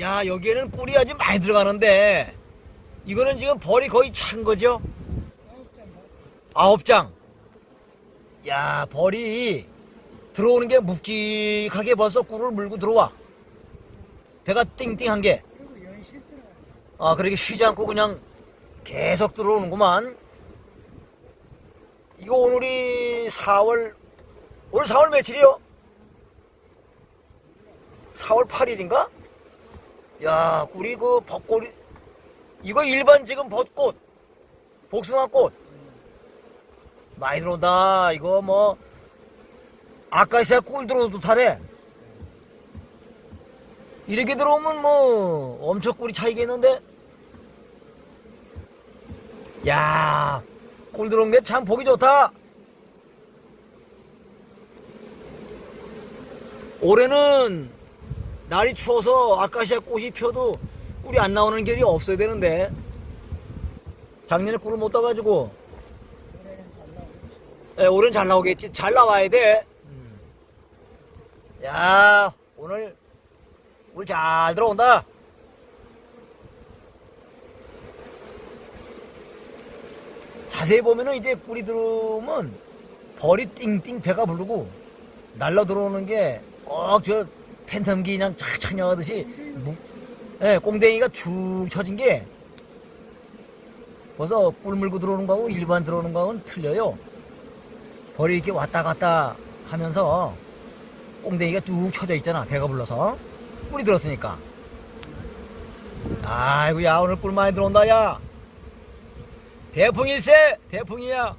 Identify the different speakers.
Speaker 1: 야 여기에는 꿀이 아주 많이 들어가는데 이거는 지금 벌이 거의 찬 거죠? 아홉 장. 야 벌이 들어오는 게 묵직하게 벌써 꿀을 물고 들어와. 배가 띵띵한 게. 아 그렇게 쉬지 않고 그냥 계속 들어오는구만. 이거 오늘이 4월 오늘 4월 며칠이요? 4월 8일인가? 야, 꿀이 그 벚꽃이 이거 일반 지금 벚꽃, 복숭아꽃 많이 들어온다. 이거 뭐 아카시아 꿀 들어도 타래. 이렇게 들어오면 뭐 엄청 꿀이 차이겠는데? 야, 꿀 들어온 게 참 보기 좋다. 올해는 날이 추워서 아카시아 꽃이 펴도 꿀이 안 나오는 결이 없어야 되는데 작년에 꿀을 못 따가지고. 예, 올해는 잘 나오겠지 잘 나와야 돼 음. 야, 오늘 물 잘 들어온다. 자세히 보면은 이제 꿀이 들어오면 벌이 띵띵 배가 부르고 날라 들어오는 게 꼭저 팬텀기 그냥 착 찬영하듯이 무- 예, 꽁댕이가 축 처진 게 벌써 꿀 물고 들어오는 거하고 일반 들어오는 거하고는 틀려요. 벌이 이렇게 왔다 갔다 하면서 꽁댕이가 쭉 쳐져 있잖아. 배가 불러서. 꿀이 들었으니까. 아이고, 야, 오늘 꿀 많이 들어온다, 야. 대풍일세! 대풍이야.